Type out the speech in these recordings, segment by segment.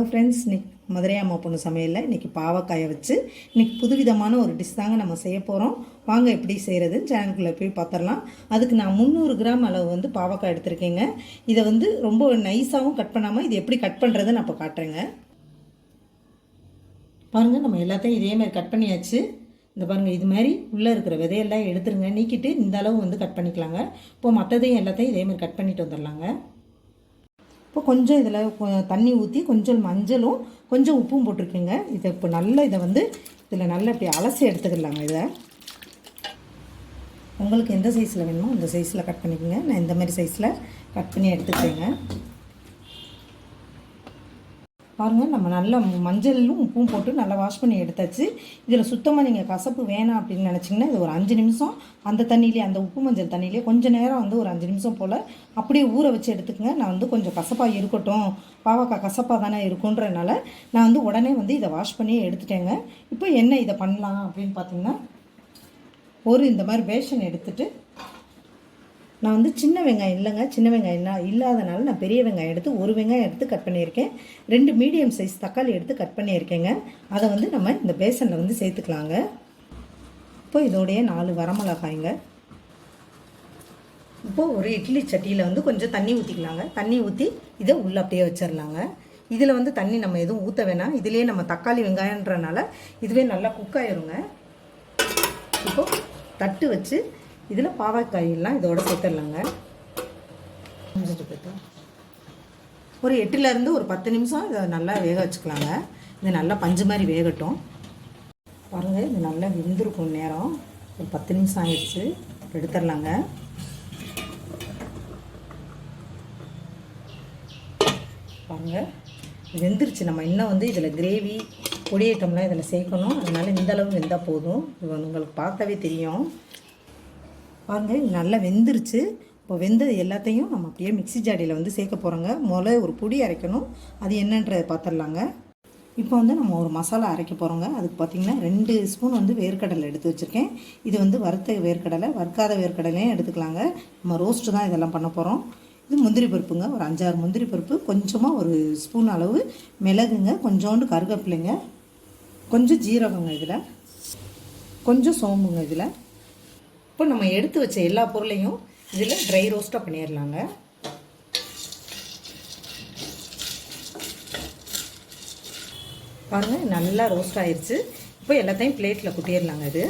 Hello friends இன்னைக்கு மதுரை அம்மா பொண்ணு சமையலில் இன்றைக்கி பாவக்காயை வச்சு இன்றைக்கி புதுவிதமான ஒரு டிஷ் தாங்க நம்ம செய்ய போகிறோம் வாங்க எப்படி செய்கிறதுன்னு சேனலுக்குள்ளே போய் பார்த்துடலாம் அதுக்கு நான் முந்நூறு கிராம் அளவு வந்து பாவக்காய் எடுத்திருக்கேங்க. இதை வந்து ரொம்ப நைஸாகவும் கட் பண்ணாமல் இது எப்படி கட் பண்ணுறதுன்னு நான் இப்போ காட்டுறேங்க. பாருங்கள் நம்ம எல்லாத்தையும் இதே மாதிரி கட் பண்ணியாச்சு. இந்த பாருங்கள் இது மாதிரி உள்ளே இருக்கிற விதையெல்லாம் எடுத்துருங்க. நீக்கிட்டு இந்த அளவு வந்து கட் பண்ணிக்கலாங்க. இப்போ மற்றதையும் எல்லாத்தையும் இதே மாதிரி கட் பண்ணிட்டு வந்துடலாங்க இப்போ கொஞ்சம் இதில் தண்ணி ஊற்றி கொஞ்சம் மஞ்சளும் கொஞ்சம் உப்பும் போட்டிருக்கேங்க. இதை இப்போ நல்லா இதை வந்து இதில் நல்லா இப்படி அலசி எடுத்துக்கலாங்க இதை. உங்களுக்கு எந்த சைஸில் வேணுமோ அந்த சைஸில் கட் பண்ணிக்கோங்க. நான் இந்த மாதிரி சைஸில் கட் பண்ணி எடுத்துக்கிறேங்க. பாருங்கள் நம்ம நல்லா மஞ்சளும் உப்பும் போட்டு நல்லா வாஷ் பண்ணி எடுத்தாச்சு. இதில் சுத்தமாக நீங்கள் கசப்பு வேணாம் அப்படின்னு நினச்சிங்கன்னா இது ஒரு அஞ்சு நிமிஷம் அந்த தண்ணியிலே அந்த உப்பு மஞ்சள் தண்ணியிலே கொஞ்சம் நேரம் வந்து ஒரு அஞ்சு நிமிஷம் போல் அப்படியே ஊற வச்சு எடுத்துக்கங்க. நான் வந்து கொஞ்சம் கசப்பாக இருக்கட்டும். பாவக்காய் கசப்பாக தானே இருக்குன்றனால நான் வந்து உடனே வந்து இதை வாஷ் பண்ணி எடுத்துட்டேங்க. இப்போ என்ன இதை பண்ணலாம் அப்படின்னு பார்த்தீங்கன்னா ஒரு இந்த மாதிரி பேஷன் எடுத்துகிட்டு நான் வந்து சின்ன வெங்காயம் இல்லைங்க சின்ன வெங்காயம் இல்லை இல்லாதனால நான் பெரிய வெங்காயம் எடுத்து ஒரு வெங்காயம் எடுத்து கட் பண்ணியிருக்கேன். ரெண்டு மீடியம் சைஸ் தக்காளி எடுத்து கட் பண்ணியிருக்கேங்க. அதை வந்து நம்ம இந்த பேசனில் வந்து சேர்த்துக்கலாங்க. இப்போ இதோடைய நாலு வரமிளகாய்ங்க. இப்போது ஒரு இட்லி சட்டியில் வந்து கொஞ்சம் தண்ணி ஊற்றிக்கலாங்க தண்ணி ஊற்றி இதை உள்ளே அப்படியே வச்சிடலாங்க இதில் வந்து தண்ணி நம்ம எதுவும் ஊற்ற வேணாம். இதிலே நம்ம தக்காளி வெங்காயன்றனால இதுவே நல்லா குக் ஆயிருங்க. இப்போது தட்டு வச்சு இதில் பாவக்காயெல்லாம் இதோட சேர்த்துடலாங்க. ஒரு எட்டுலேருந்து ஒரு பத்து நிமிஷம் இதை நல்லா வேக வச்சுக்கலாங்க. இது நல்லா பஞ்சு மாதிரி வேகட்டும். பாருங்கள் இது நல்லா வெந்திருக்கும் நேரம். ஒரு பத்து நிமிஷம் ஆயிடுச்சு. எடுத்துடலாங்க. பாருங்கள் வெந்துருச்சு. நம்ம இன்னும் வந்து இதில் கிரேவி பொடி ஐட்டம்லாம் இதில் சேர்க்கணும். அதனால் இந்த அளவு வெந்தால் போதும். இது உங்களுக்கு பார்த்தாவே தெரியும். பாருங்கள் நல்லா வெந்துருச்சு. இப்போ வெந்தது எல்லாத்தையும் நம்ம அப்படியே மிக்ஸி ஜாடியில் வந்து சேர்க்க போகிறோங்க முதல்ல ஒரு பொடி அரைக்கணும். அது என்னன்றதை பார்த்துடலாங்க இப்போ வந்து நம்ம ஒரு மசாலா அரைக்க போகிறோங்க அதுக்கு பார்த்திங்கன்னா ரெண்டு ஸ்பூன் வந்து வேர்க்கடலை எடுத்து வச்சுருக்கேன். இது வந்து வறுத்த வேர்க்கடலை வறுக்காத வேர்க்கடலையும் எடுத்துக்கலாங்க. நம்ம ரோஸ்ட்டு தான் இதெல்லாம் பண்ண போகிறோம் இது முந்திரி பருப்புங்க. ஒரு அஞ்சாறு முந்திரி பருப்பு கொஞ்சமாக ஒரு ஸ்பூன் அளவு மிளகுங்க. கொஞ்சோண்டு கருவேப்பிலைங்க. கொஞ்சம் ஜீரகங்க இதில். கொஞ்சம் சோம்புங்க இதில். இப்போ நம்ம எடுத்து வச்ச எல்லா பொருளையும் இதில் ட்ரை ரோஸ்ட்டாக பண்ணிடலாங்க பாருங்கள் நல்லா ரோஸ்ட் ஆயிடுச்சு இப்போ எல்லாத்தையும் பிளேட்டில் கொட்டிடலாங்க இது.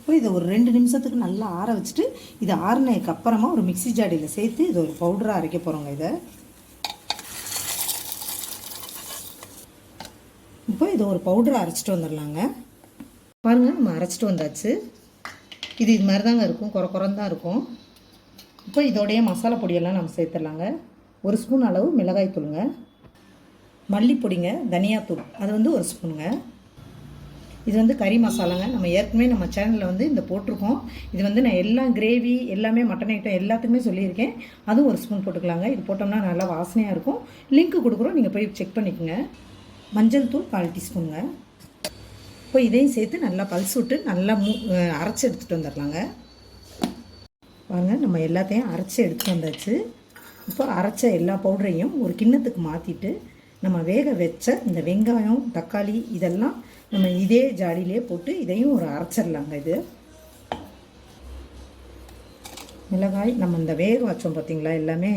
இப்போ இதை ஒரு ரெண்டு நிமிஷத்துக்கு நல்லா ஆற வச்சுட்டு இது ஆறுனதுக்கு அப்புறமா ஒரு மிக்ஸி ஜாடியில் சேர்த்து இது ஒரு பவுடராக அரைக்க போகிறோங்க இதை. இப்போ இதை ஒரு பவுடரை அரைச்சிட்டு வந்துடலாங்க பாருங்கள் நம்ம அரைச்சிட்டு வந்தாச்சு. இது இது மாதிரி தாங்க இருக்கும். குறை குறந்தான் தான் இருக்கும். இப்போ இதோடைய மசாலா பொடியெல்லாம் நம்ம சேர்த்துடலாங்க. ஒரு ஸ்பூன் அளவு மிளகாய் தூளுங்க. மல்லிப்பொடிங்க தனியாத்தூள். அது வந்து ஒரு ஸ்பூனுங்க. இது வந்து கறி மசாலாங்க. நம்ம ஏற்கனவே நம்ம சேனலில் வந்து இந்த போட்டிருக்கோம். இது வந்து நான் எல்லாம் கிரேவி எல்லாமே மட்டன் ஐட்டம் எல்லாத்துக்குமே சொல்லியிருக்கேன். அதுவும் ஒரு ஸ்பூன் போட்டுக்கலாங்க. இது போட்டோம்னா நல்லா வாசனையாக இருக்கும். லிங்க் கொடுக்குறோம். நீங்கள் போய் செக் பண்ணிக்கோங்க. மஞ்சள் தூள் கால் டீஸ்பூனுங்க. இப்போ இதையும் சேர்த்து நல்லா பல்ஸ் விட்டு நல்லா மூ அரைச்சி எடுத்துகிட்டு வந்துடலாங்க பாருங்க நம்ம எல்லாத்தையும் அரைச்சி எடுத்துகிட்டு வந்தாச்சு. இப்போ அரைச்ச எல்லா பவுடரையும் ஒரு கிண்ணத்துக்கு மாற்றிட்டு நம்ம வேக வச்ச இந்த வெங்காயம் தக்காளி இதெல்லாம் நம்ம இதே ஜாடியிலே போட்டு இதையும் ஒரு அரைச்சிடலாங்க இது. மிளகாய் நம்ம இந்த வேக வச்சோம் பார்த்திங்களா எல்லாமே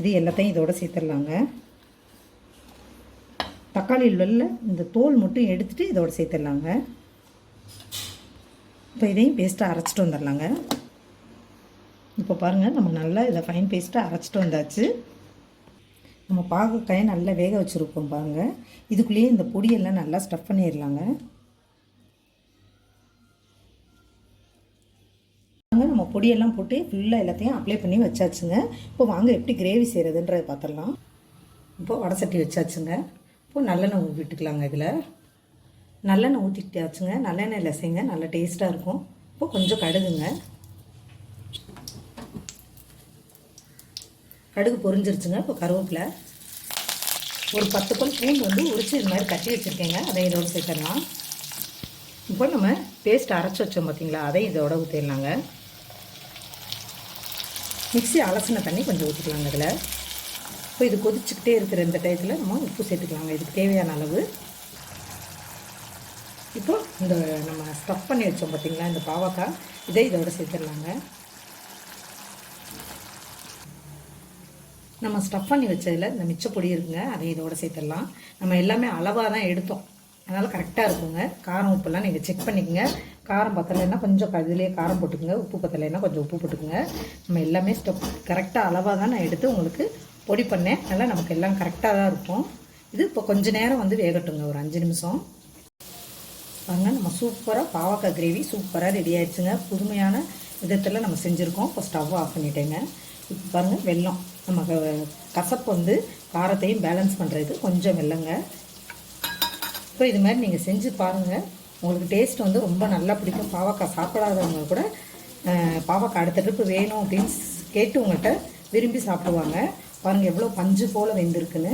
இது எல்லாத்தையும் இதோட சேர்த்துடலாங்க தக்காளியில் உள்ள இந்த தோல் மட்டும் எடுத்துகிட்டு இதோட சேர்த்துடலாங்க. இப்போ இதையும் பேஸ்ட்டாக அரைச்சிட்டு வந்துடலாங்க. இப்போ பாருங்கள் நம்ம நல்லா இதை ஃபைன் பேஸ்ட்டாக அரைச்சிட்டு வந்தாச்சு. நம்ம பாகக்காயை நல்லா வேக வச்சுருக்கோம் பாருங்கள் இதுக்குள்ளேயே இந்த பொடியெல்லாம் நல்லா ஸ்டஃப் பண்ணிடலாங்க. நம்ம பொடியெல்லாம் போட்டு ஃபுல்லாக எல்லாத்தையும் அப்ளை பண்ணி வச்சாச்சுங்க. இப்போ வாங்க எப்படி கிரேவி செய்கிறதுன்றதை பார்த்துடலாம். இப்போ வடை சட்டி வச்சாச்சுங்க. இப்போது நல்லெண்ணெய் விட்டுக்கலாங்க இதில். நல்லெண்ணெய் ஊற்றிக்கிட்டாச்சுங்க நல்லெண்ணெயில் செய்யுங்க நல்லா டேஸ்ட்டாக இருக்கும். இப்போ கொஞ்சம் கடுகுங்க. கடுகு பொரிஞ்சிருச்சுங்க இப்போ கருவேப்பிலை. ஒரு பத்து பல் பூண்டு வந்து உரிச்சு இது மாதிரி கட்டி வச்சுருக்கேங்க. அதை இதோட சேர்த்துடலாம். இப்போ நம்ம பேஸ்ட் அரைச்சி வச்சோம் பார்த்தீங்களா அதை இதோட ஊற்றிடலாங்க மிக்சி அலசின தண்ணி கொஞ்சம் ஊற்றிக்கலாங்க இதில். இப்போ இது கொதிச்சுக்கிட்டே இருக்கிற இந்த டயத்தில் நம்ம உப்பு சேர்த்துக்கலாங்க. இதுக்கு தேவையான அளவு. இப்போ இந்த நம்ம ஸ்டஃப் பண்ணி வச்சோம் பார்த்தீங்களா இந்த பாவக்காய் இதை இதோட சேர்த்துடலாங்க. நம்ம ஸ்டஃப் பண்ணி வச்சதில் இந்த மிச்ச பொடி இருக்குங்க அதை இதோட சேர்த்துடலாம். நம்ம எல்லாமே அளவாக தான் எடுத்தோம். அதனால் கரெக்டாக இருக்குங்க. காரம் உப்புலாம் நீங்கள் செக் பண்ணிக்கோங்க. காரம் பத்தலைன்னா கொஞ்சம் இதுலேயே காரம் போட்டுக்கோங்க. உப்பு பத்தலைன்னா கொஞ்சம் உப்பு போட்டுக்கோங்க. நம்ம எல்லாமே ஸ்டெப் கரெக்டாக அளவாக தான் நான் எடுத்து உங்களுக்கு பொடி பண்ணேன். அதனால் நமக்கு எல்லாம் கரெக்டாக தான் இருக்கும். இது இப்போ கொஞ்ச நேரம் வந்து வேகட்டுங்க. ஒரு அஞ்சு நிமிஷம். பாருங்க நம்ம சூப்பராக பாவக்காய் கிரேவி சூப்பராக ரெடி ஆயிடுச்சுங்க. புதுமையான விதத்தில் நம்ம செஞ்சுருக்கோம். இப்போ ஸ்டவ் ஆஃப் பண்ணிட்டேங்க. இப்போ பாருங்கள் வெல்லம். நம்ம க- கசப்பு வந்து காரத்தையும் பேலன்ஸ் பண்ணுறதுக்கு கொஞ்சம் வெல்லங்க. இப்போ இது மாதிரி நீங்கள் செஞ்சு பாருங்கள் உங்களுக்கு டேஸ்ட் வந்து ரொம்ப நல்லா பிடிக்கும். பாவக்காய் சாப்பிடாதவங்க கூட பாவக்காய் அடுத்த ட்ரிப்பு வேணும் அப்படின்னு கேட்டு உங்கள்கிட்ட விரும்பி சாப்பிடுவாங்க. பாருங்கள் எவ்வளோ பஞ்சு போல் வெந்திருக்குன்னு.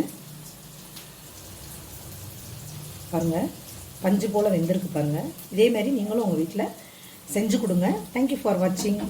பாருங்கள் பஞ்சு போல் வெந்திருக்கு பாருங்கள் இதேமாரி நீங்களும் உங்கள் வீட்டில் செஞ்சு கொடுங்க. தேங்க்யூ ஃபார் வாட்சிங்